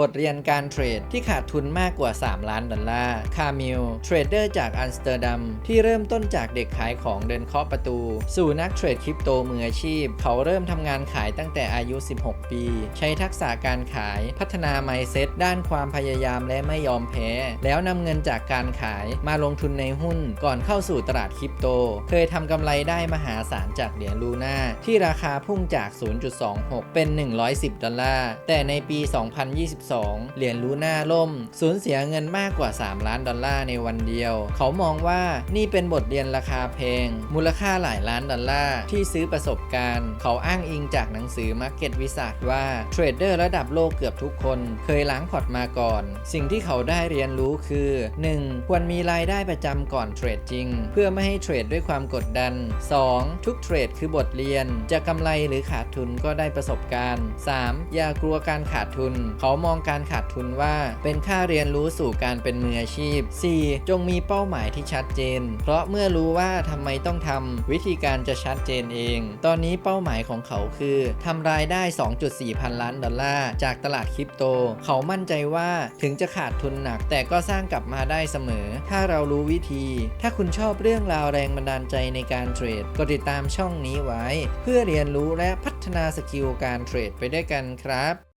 บทเรียนการเทรดที่ขาดทุนมากกว่า 3 ล้านดอลลาร์ คามิล เทรดเดอร์จากอัมสเตอร์ดัมที่เริ่มต้นจากเด็กขายของเดินเคาะประตู สู่นักเทรดคริปโตมืออาชีพ เขาเริ่มทำงานขายตั้งแต่อายุ 16 ปี ใช้ทักษะการขายพัฒนาไมเซ็ตด้านความพยายามและไม่ยอมแพ้ แล้วนำเงินจากการขายมาลงทุนในหุ้นก่อนเข้าสู่ตลาดคริปโต เคยทำกำไรได้มหาศาลจากเหรียญลูน่าที่ราคาพุ่งจาก 0.26 เป็น 110 ดอลลาร์ แต่ในปี 2022เหรียญลูน่าล่ม สูญเสียเงินมากกว่า 3 ล้านดอลลาร์ในวันเดียว เขามองว่านี่เป็นบทเรียนราคาแพง มูลค่าหลายล้านดอลลาร์ที่ซื้อประสบการณ์ เขาอ้างอิงจากหนังสือ Market Wizard ว่าเทรดเดอร์ระดับโลกเกือบทุกคน เคยล้างพอร์ตมาก่อน สิ่งที่เขาได้เรียนรู้คือ 1. ควรมีรายได้ประจำก่อนเทรดจริง เพื่อไม่ให้เทรดด้วยความกดดัน 2. ทุกเทรดคือบทเรียนจะกำไรหรือขาดทุนก็ได้ประสบการณ์ 3. อย่ากลัวการขาดทุน เขามองการขาดทุนว่า เป็นค่าเรียนรู้สู่การเป็นมืออาชีพ 4. จงมีเป้าหมายที่ชัดเจน เพราะเมื่อรู้ว่าทำไมต้องทำวิธีการจะชัดเจนเอง ตอนนี้เป้าหมายของเขาคือทำรายได้ 2.4 พันล้านดอลลาร์จากตลาดคริปโต เขามั่นใจว่าถึงจะขาดทุนหนัก แต่ก็สร้างกลับมาได้เสมอ ถ้าเรารู้วิธี ถ้าคุณชอบเรื่องราวแรงบันดาลใจในการเทรดกดติดตามช่องนี้ไว้ เพื่อเรียนรู้และพัฒนาสกิลการเทรดไปด้วยกันครับ